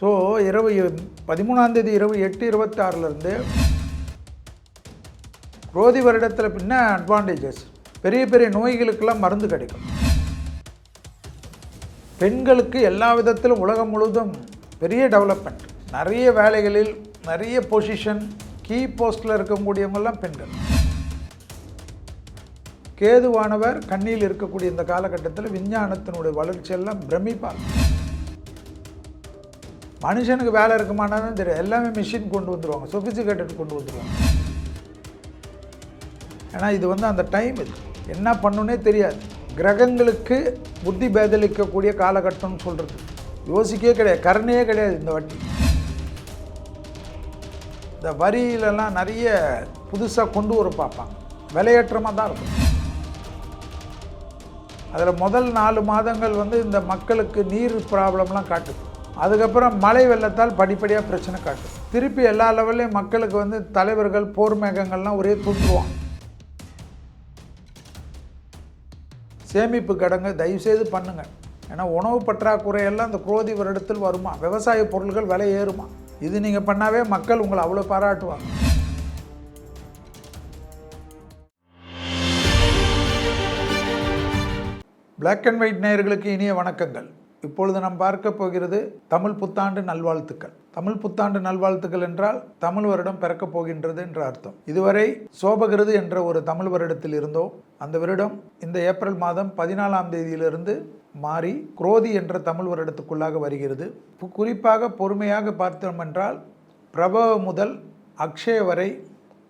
So இரவு பதிமூணாந்தேதி இரவு எட்டு இருபத்தாறுலேருந்து குரோதி வருடத்தில் பின்ன அட்வான்டேஜஸ் பெரிய பெரிய நோய்களுக்கெல்லாம் மருந்து கிடைக்கும். பெண்களுக்கு எல்லா விதத்திலும் உலகம் முழுவதும் பெரிய டெவலப்மெண்ட் நிறைய வேலைகளில் நிறைய பொசிஷன் கீ போஸ்டில் இருக்கக்கூடியவங்கெல்லாம் பெண்கள். கேதுவானவர் கண்ணியில் இருக்கக்கூடிய இந்த காலகட்டத்தில் விஞ்ஞானத்தினுடைய வளர்ச்சியெல்லாம் பிரமிப்பாங்க மனுஷனுக்கு வேலை இருக்குமானாலும் தெரியாது எல்லாமே மிஷின் கொண்டு வந்துடுவாங்க சொஃபிஸ்டிகேட்டட் கொண்டு வந்துடுவாங்க ஏன்னா இது வந்து அந்த டைம் இது. என்ன பண்ணுன்னே தெரியாது. கிரகங்களுக்கு புத்தி பேதலிக்கக்கூடிய காலகட்டம்னு சொல்கிறது யோசிக்கவே கிடையாது. கருணையே கிடையாது இந்த வாட்டி. இந்த வரியிலலாம் நிறைய புதுசாக கொண்டு வர பார்ப்பாங்க. விலையேற்றமாக தான் இருக்கும். அதில் முதல் நாலு மாதங்கள் வந்து இந்த மக்களுக்கு நீர் ப்ராப்ளம்லாம் காட்டுது. அதுக்கப்புறம் மழை வெள்ளத்தால் படிப்படியாக பிரச்சனை காட்டும் திருப்பி எல்லா லெவல்லையும் மக்களுக்கு வந்து தலைவர்கள் போர் மேகங்கள்லாம் ஒரே தூண்டுவாங்க சேமிப்பு கடங்க தயவுசெய்து பண்ணுங்க. ஏன்னா உணவு பற்றாக்குறையெல்லாம் இந்த குரோதி வருடத்தில் வருமா? விவசாய பொருட்கள் விலை ஏறுமா? இது நீங்கள் பண்ணாவே மக்கள் உங்களை அவ்வளோ பாராட்டுவாங்க. பிளாக் அண்ட் ஒயிட் நேயர்களுக்கு இனிய வணக்கங்கள். இப்பொழுது நாம் பார்க்க போகிறது தமிழ் புத்தாண்டு நல்வாழ்த்துக்கள். தமிழ் புத்தாண்டு நல்வாழ்த்துக்கள் என்றால் தமிழ் வருடம் பிறக்கப் போகின்றது என்ற அர்த்தம். இதுவரை சோபகிருது என்ற ஒரு தமிழ் வருடத்தில் இருந்தோம் அந்த வருடம் இந்த ஏப்ரல் மாதம் பதினாலாம் தேதியிலிருந்து மாறி குரோதி என்ற தமிழ் வருடத்துக்குள்ளாக வருகிறது. குறிப்பாக பொறுமையாக பார்த்தோம் என்றால் பிரபவ முதல் அக்ஷய வரை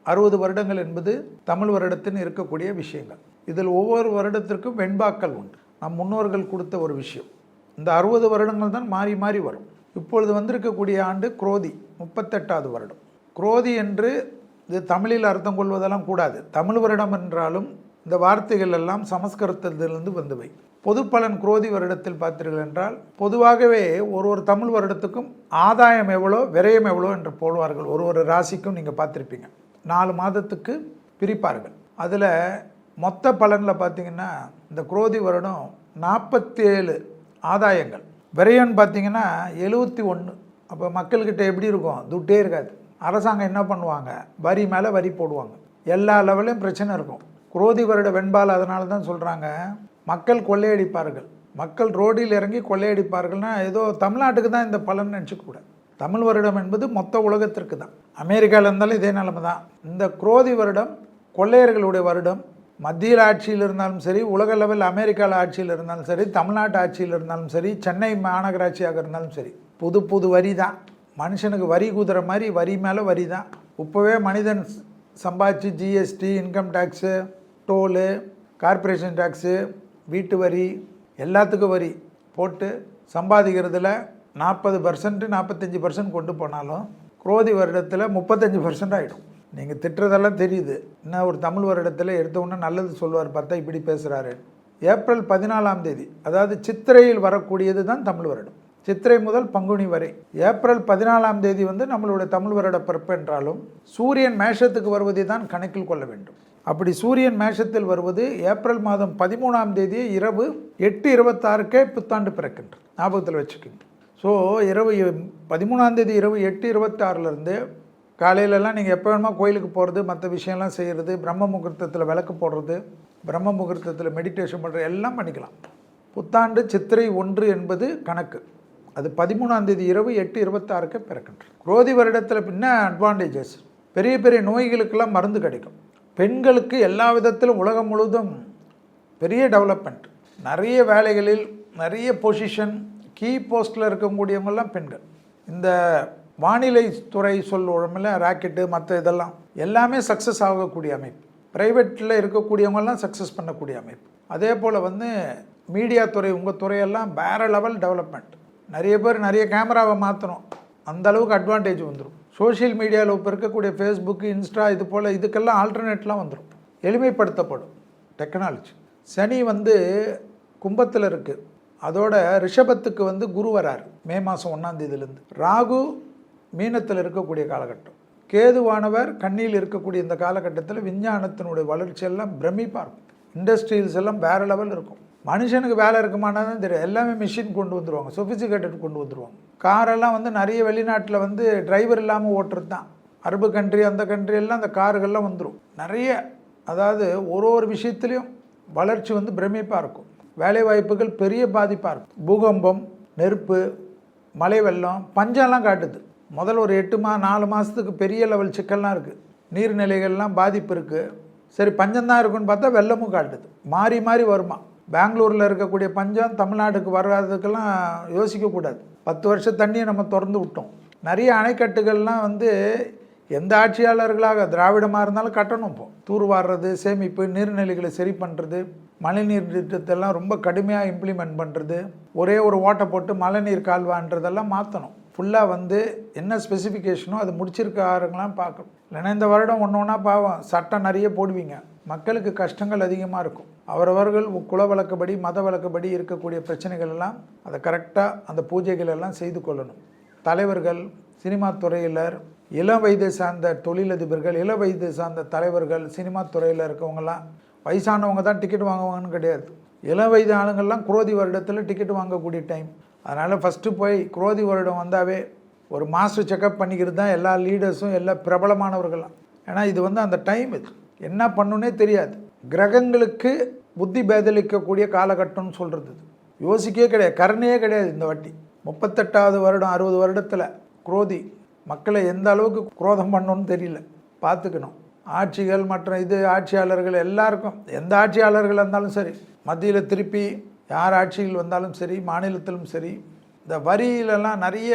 அறுபது வருடங்கள் என்பது தமிழ் வருடத்தின் இருக்கக்கூடிய விஷயங்கள். இதில் ஒவ்வொரு வருடத்திற்கும் வெண்பாக்கள் உண்டு. நம் முன்னோர்கள் கொடுத்த ஒரு விஷயம். இந்த அறுபது வருடங்கள் தான் மாறி மாறி வரும். இப்பொழுது வந்திருக்கக்கூடிய ஆண்டு குரோதி முப்பத்தெட்டாவது வருடம். குரோதி என்று இது தமிழில் அர்த்தம் கொள்வதெல்லாம் கூடாது. தமிழ் வருடம் என்றாலும் இந்த வார்த்தைகள் எல்லாம் சமஸ்கிருதத்திலிருந்து வந்தவை. பொது பலன் குரோதி வருடத்தில் பார்த்தீர்கள் என்றால் பொதுவாகவே ஒரு ஒரு தமிழ் வருடத்துக்கும் ஆதாயம் எவ்வளோ விரயம் எவ்வளோ என்று போடுவார்கள். ஒரு ஒரு ராசிக்கும் நீங்கள் பார்த்துருப்பீங்க. நாலு மாதத்துக்கு பிரிப்பார்கள். அதில் மொத்த பலனில் பார்த்தீங்கன்னா இந்த குரோதி வருடம் நாற்பத்தேழு ஆதாயங்கள். விரயம்னு பார்த்தீங்கன்னா எழுபத்தி ஒன்று. அப்போ மக்கள்கிட்ட எப்படி இருக்கும்? துட்டே இருக்காது. அரசாங்கம் என்ன பண்ணுவாங்க? வரி மேலே வரி போடுவாங்க. எல்லா லெவலையும் பிரச்சனை இருக்கும். குரோதி வருட வெண்பால் அதனால தான் சொல்கிறாங்க மக்கள் கொள்ளையடிப்பார்கள். மக்கள் ரோடில் இறங்கி கொள்ளையடிப்பார்கள்னா ஏதோ தமிழ்நாட்டுக்கு தான் இந்த பலன் நினச்சிக்கூடாது தமிழ் வருடம் என்பது மொத்த உலகத்திற்கு தான். அமெரிக்காவில் இருந்தாலும் இதே நிலைமை தான். இந்த குரோதி வருடம் கொள்ளையர்களுடைய வருடம் மத்தியில் ஆட்சியில் இருந்தாலும் சரி உலக லெவல் அமெரிக்காவில் ஆட்சியில் இருந்தாலும் சரி தமிழ்நாட்டு ஆட்சியில் இருந்தாலும் சரி சென்னை மாநகராட்சியாக இருந்தாலும் சரி புது புது வரி தான். மனுஷனுக்கு வரி குதிரை மாதிரி வரி மேலே வரி தான். இப்போவே மனிதன் சம்பாதிச்சு GST income tax toll corporation tax வீட்டு வரி எல்லாத்துக்கும் வரி போட்டு சம்பாதிக்கிறதுல நாற்பது பர்சன்ட்டு நாற்பத்தஞ்சு பர்சன்ட் கொண்டு போனாலும் குரோதி வருடத்தில் முப்பத்தஞ்சு பர்சன்ட் ஆகிடும் நீங்கள் திட்டுறதெல்லாம் தெரியுது. என்ன ஒரு தமிழ் வருடத்தில் எடுத்தவுடனே நல்லது சொல்லுவார் பார்த்தா இப்படி பேசுகிறாரு ஏப்ரல் பதினாலாம் தேதி அதாவது சித்திரையில் வரக்கூடியது தான் தமிழ் வருடம். சித்திரை முதல் பங்குனி வரை. ஏப்ரல் பதினாலாம் தேதி வந்து நம்மளுடைய தமிழ் வருட பிறப்பு என்றாலும் சூரியன் மேஷத்துக்கு வருவதை தான் கணக்கில் கொள்ள வேண்டும். அப்படி சூரியன் மேஷத்தில் வருவது ஏப்ரல் மாதம் பதிமூணாம் தேதி இரவு எட்டு இருபத்தாறுக்கே புத்தாண்டு பிறக்கின்றது. ஞாபகத்தில் வச்சுக்கோங்க. ஸோ இரவு பதிமூணாம் தேதி இரவு எட்டு இருபத்தாறுலேருந்து காலையிலலாம் நீங்கள் எப்போ வேணுமோ கோயிலுக்கு போகிறது மற்ற விஷயம்லாம் செய்கிறது பிரம்ம முகூர்த்தத்தில் விளக்கு போடுறது பிரம்ம முகூர்த்தத்தில் மெடிடேஷன் பண்ணுறது எல்லாம் பண்ணிக்கலாம். புத்தாண்டு சித்திரை ஒன்று என்பது கணக்கு. அது பதிமூணாம் தேதி இரவு எட்டு இருபத்தாறுக்கு பிறக்கின்றது குரோதி வருடத்தில் பின்ன அட்வான்டேஜஸ் பெரிய பெரிய நோய்களுக்கெல்லாம் மருந்து கிடைக்கும். பெண்களுக்கு எல்லா விதத்திலும் உலகம் முழுவதும் பெரிய டெவலப்மெண்ட் நிறைய வேலைகளில் நிறைய பொசிஷன் கீ போஸ்ட்டில் இருக்கக்கூடியவங்கெல்லாம் பெண்கள். இந்த வானிலை துறை சொல்லுவோம்ல ராக்கெட்டு மற்ற இதெல்லாம் எல்லாமே சக்ஸஸ் ஆகக்கூடிய அமைப்பு. ப்ரைவேட்டில் இருக்கக்கூடியவங்கெல்லாம் சக்ஸஸ் பண்ணக்கூடிய அமைப்பு. அதே போல் வந்து மீடியா துறை உங்கள் துறையெல்லாம் வேறு லெவல் டெவலப்மெண்ட் நிறைய பேர் நிறைய கேமராவை மாற்றணும் அந்த அளவுக்கு அட்வான்டேஜ் வந்துடும் சோஷியல் மீடியாவில் இப்போ இருக்கக்கூடிய ஃபேஸ்புக்கு இன்ஸ்டா இது போல் இதுக்கெல்லாம் ஆல்டர்னேட்லாம் வந்துடும் எளிமைப்படுத்தப்படும். டெக்னாலஜி சனி வந்து கும்பத்தில் இருக்குது அதோட ரிஷபத்துக்கு வந்து குரு வராரு. மே மாதம் ஒன்றாந்தேதியிலேருந்து ராகு மீனத்தில் இருக்கக்கூடிய காலகட்டம். கேதுவானவர் கண்ணியில் இருக்கக்கூடிய இந்த காலகட்டத்தில் விஞ்ஞானத்தினுடைய வளர்ச்சியெல்லாம் பிரமிப்பாக இருக்கும். இண்டஸ்ட்ரீஸ் எல்லாம் வேறு லெவல் இருக்கும். மனுஷனுக்கு வேலை இருக்குமானதான் தெரியும். எல்லாமே மிஷின் கொண்டு வந்துடுவாங்க சொஃபிசிகேட்டட் கொண்டு வந்துருவாங்க. காரெல்லாம் வந்து நிறைய வெளிநாட்டில் வந்து டிரைவர் இல்லாமல் ஓட்டுறது தான். அரபு கண்ட்ரி அந்த கண்ட்ரியெல்லாம் எல்லாம் அந்த காருகள்லாம் வந்துடும் நிறைய அதாவது ஒரு ஒரு விஷயத்துலையும் வளர்ச்சி வந்து பிரமிப்பாக இருக்கும். வேலை வாய்ப்புகள் பெரிய பாதிப்பாக இருக்கும். பூகம்பம் நெருப்பு மழை வெள்ளம் பஞ்சம்லாம் காட்டுது. முதல்ல ஒரு எட்டு மா நாலு மாதத்துக்கு பெரிய லெவல் சிக்கல்லாம் இருக்குது நீர்நிலைகள்லாம் பாதிப்பு இருக்குது சரி பஞ்சம்தான் இருக்குன்னு பார்த்தா வெள்ளமும் காட்டுது. மாறி மாறி வருமா? பெங்களூரில் இருக்கக்கூடிய பஞ்சம் தமிழ்நாட்டுக்கு வராததுக்கெல்லாம் யோசிக்கக்கூடாது பத்து வருஷம் தண்ணியை நம்ம திறந்து விட்டோம். நிறைய அணைக்கட்டுகள்லாம் வந்து எந்த ஆட்சியாளர்களாக திராவிடமாக இருந்தாலும் கட்டணும் இப்போ. தூர்வாடுறது சேமிப்பு நீர்நிலைகளை சரி பண்ணுறது மழைநீர் திட்டத்தெல்லாம் ரொம்ப கடுமையாக இம்ப்ளிமெண்ட் பண்ணுறது ஒரே ஒரு ஓட்டை போட்டு மழைநீர் கால்வான்றதெல்லாம் மாற்றணும் ஃபுல்லாக வந்து என்ன ஸ்பெசிஃபிகேஷனோ அது முடிச்சிருக்காருங்களாம் பார்க்கணும். இல்லைன்னா இந்த வருடம் ஒன்று ஒன்றா பாவம் சட்டம் நிறைய போடுவீங்க. மக்களுக்கு கஷ்டங்கள் அதிகமாக இருக்கும். அவரவர்கள் குல வழக்கப்படி மத வழக்கப்படி இருக்கக்கூடிய பிரச்சனைகள் எல்லாம் அதை கரெக்டாக அந்த பூஜைகள் எல்லாம் செய்து கொள்ளணும். தலைவர்கள் சினிமா துறையினர் இளம் வயது சார்ந்த தொழிலதிபர்கள் இள வயது சார்ந்த தலைவர்கள் சினிமா துறையில் இருக்கவங்கலாம் வயசானவங்க தான் டிக்கெட் வாங்குவாங்கன்னு கிடையாது. இளம் வயது ஆளுங்கள்லாம் குரோதி வருடத்தில் டிக்கெட் வாங்கக்கூடிய டைம் அதனால் ஃபஸ்ட்டு போய் குரோதி வருடம் வந்தாவே ஒரு மாஸ்டர் செக்கப் பண்ணிக்கிறது தான் எல்லா லீடர்ஸும் எல்லா பிரபலமானவர்களாம் ஏன்னா இது வந்து அந்த டைம் இது. என்ன பண்ணுன்னே தெரியாது. கிரகங்களுக்கு புத்தி பேதலிக்கக்கூடிய காலகட்டம்னு சொல்கிறது யோசிக்கவே கிடையாது. கருணையே கிடையாது இந்த வாட்டி. முப்பத்தெட்டாவது வருடம் அறுபது வருடத்தில் குரோதி மக்களை எந்த அளவுக்கு குரோதம் பண்ணணும்னு தெரியல. பார்த்துக்கணும். ஆட்சிகள் மற்ற இது ஆட்சியாளர்கள் எல்லாருக்கும். எந்த ஆட்சியாளர்கள் இருந்தாலும் சரி. மத்தியில் திருப்பி யார் ஆட்சியில் வந்தாலும் சரி மாநிலத்திலும் சரி இந்த வரியிலலாம் நிறைய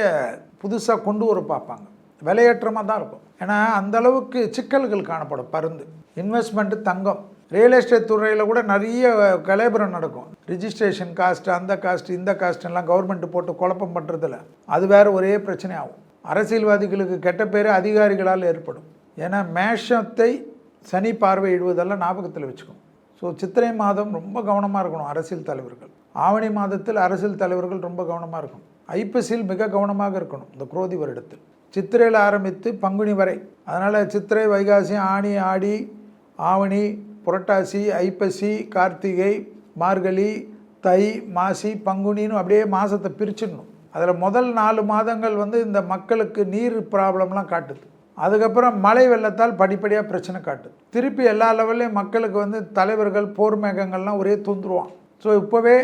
புதுசாக கொண்டு வர பார்ப்பாங்க. விலையேற்றமாக தான் இருக்கும். ஏன்னா அந்த அளவுக்கு சிக்கல்கள் காணப்படும். பருந்து இன்வெஸ்ட்மெண்ட்டு தங்கம். ரியல் எஸ்டேட் துறையில் கூட நிறைய கலேபரம் நடக்கும். ரிஜிஸ்ட்ரேஷன் காஸ்ட் அந்த காஸ்ட் இந்த காஸ்ட் எல்லாம் கவர்மெண்ட் போட்டு குழப்பம் பண்ணுறதில்ல அது வேற ஒரே பிரச்சனை ஆகும் அரசியல்வாதிகளுக்கு கெட்ட பேர் அதிகாரிகளால் ஏற்படும். ஏன்னா மேஷத்தை சனி பார்வையிடுவதெல்லாம் ஞாபகத்தில் வச்சுக்கணும் ஸோ சித்திரை மாதம் ரொம்ப கவனமாக இருக்கணும் அரசியல் தலைவர்கள். ஆவணி மாதத்தில் அரசியல் தலைவர்கள் ரொம்ப கவனமாக இருக்கணும். ஐப்பசியில் மிக கவனமாக இருக்கணும் இந்த குரோதி வருடத்தில். சித்திரையில் ஆரம்பித்து பங்குனி வரை. அதனால் சித்திரை வைகாசி ஆணி ஆடி ஆவணி புரட்டாசி ஐப்பசி கார்த்திகை மார்கழி தை மாசி பங்குனின்னு அப்படியே மாதத்தை பிரிச்சிடணும். அதில் முதல் நாலு மாதங்கள் வந்து இந்த மக்களுக்கு நீர் ப்ராப்ளம்லாம் காட்டுது. அதுக்கப்புறம் மழை வெள்ளத்தால் படிப்படியாக பிரச்சனை காட்டுது திருப்பி எல்லா லெவல்லையும் மக்களுக்கு வந்து தலைவர்கள் போர் மேகங்கள்லாம் ஒரே தூந்துருவான். ஸோ இப்போவே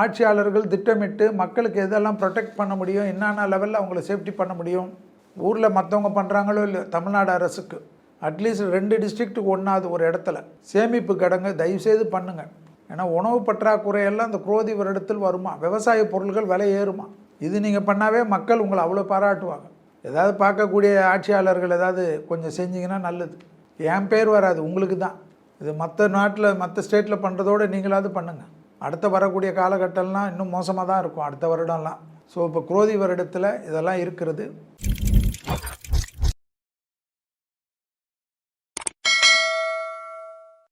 ஆட்சியாளர்கள் திட்டமிட்டு மக்களுக்கு எதெல்லாம் ப்ரொடெக்ட் பண்ண முடியும் என்னென்ன லெவலில் அவங்கள சேஃப்டி பண்ண முடியும் ஊரில் மற்றவங்க பண்ணுறாங்களோ இல்லை தமிழ்நாடு அரசுக்கு அட்லீஸ்ட் ரெண்டு டிஸ்ட்ரிக்ட்டுக்கு ஒன்றாவது ஒரு இடத்துல சேமிப்பு கிடங்க தயவுசெய்து பண்ணுங்கள் ஏன்னா உணவு பற்றாக்குறையெல்லாம் இந்த குரோதி வருடத்தில் வருமா? விவசாய பொருட்கள் விலை ஏறுமா? இது நீங்கள் பண்ணாவே மக்கள் உங்களை அவ்வளோ பாராட்டுவாங்க. ஏதாவது பார்க்கக்கூடிய ஆட்சியாளர்கள் ஏதாவது கொஞ்சம் செஞ்சிங்கன்னா நல்லது. என் பேர் வராது உங்களுக்கு தான். இது மற்ற நாட்டில் மற்ற ஸ்டேட்டில் பண்ணுறதோட நீங்களாவது பண்ணுங்கள் அடுத்த வரக்கூடிய காலகட்டம்லாம் இன்னும் மோசமாக தான் இருக்கும் அடுத்த வருடம்லாம். ஸோ இப்போ குரோதி வருடத்தில் இதெல்லாம் இருக்கிறது.